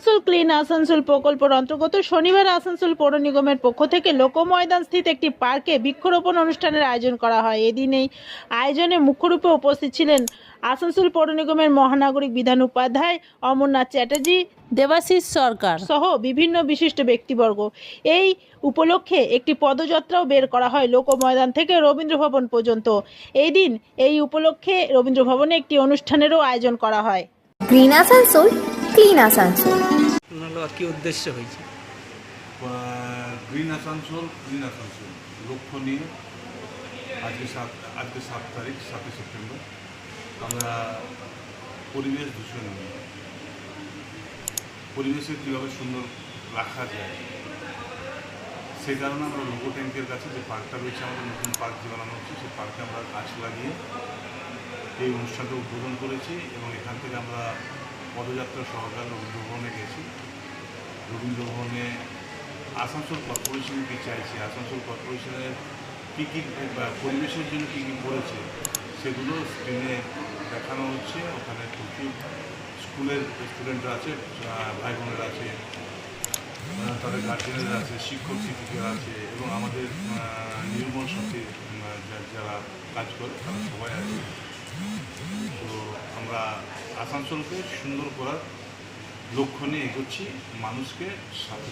Asansol clean Asansol প্রকল্পের অন্তর্গত শনিবার আসানসোল পৌর নিগমের পক্ষ থেকে লোকময়দান স্থিত একটি পার্কে বৃক্ষরোপণ অনুষ্ঠানের আয়োজন করা হয়। এদিন এই আয়োজনে মুখ্যরূপে উপস্থিত ছিলেন আসানসোল পৌর নিগমের মহানাগরিক বিধান উপাধ্যায় অমরনাথ চ্যাটার্জি দেবাশিস সরকার। সহ বিভিন্ন বিশিষ্ট ব্যক্তিবর্গ। এই উপলক্ষে একটি পদযাত্রাও বের করা হয় লোকময়দান থেকে রবীন্দ্র ভবন পর্যন্ত। এই দিন এই উপলক্ষে রবীন্দ্র ভবনে একটি অনুষ্ঠানেরও আয়োজন করা হয়। গ্রিন আসানসোল ক্লিন আসানসোল কি উদ্দেশ্য হয়েছে? গ্রিন আসানসোল গ্রিন আসানসোল লক্ষ্য নিয়ে আজকে সাত আজকে সাত তারিখ সাতই সেপ্টেম্বর। আমরা পরিবেশ দূষণ নিয়ে পরিবেশে কীভাবে সুন্দর রাখা যায় সেই কারণে আমরা লোগো ট্যাঙ্কের কাছে যে পার্কটা রয়েছে আমাদের নতুন পার্ক যে বানানো হচ্ছে সেই পার্কে আমরা গাছ লাগিয়ে এই অনুষ্ঠানটা উদ্বোধন করেছি এবং এখান থেকে আমরা পদযাত্রা সহকারে রবীন্দ্রভবনে গেছি। রবীন্দ্রভবনে আসানসোল কর্পোরেশন কি চাইছে। আসানসোল কর্পোরেশনের কী কী পরিবেশের জন্য কী কী করেছে সেগুলো স্ক্রিনে দেখানো হচ্ছে। ওখানে প্রচুর স্কুলের স্টুডেন্টরা আছে ভাই বোনেরা আছে তাদের গার্জেনেরা আছে, শিক্ষক শিক্ষিকা আছে এবং আমাদের নির্মল সাথে যারা কাজ করে, তারা সবাই আছে। আসানসোলকে সুন্দর করার লক্ষ্য নিয়ে এগোচ্ছি মানুষকে সাথে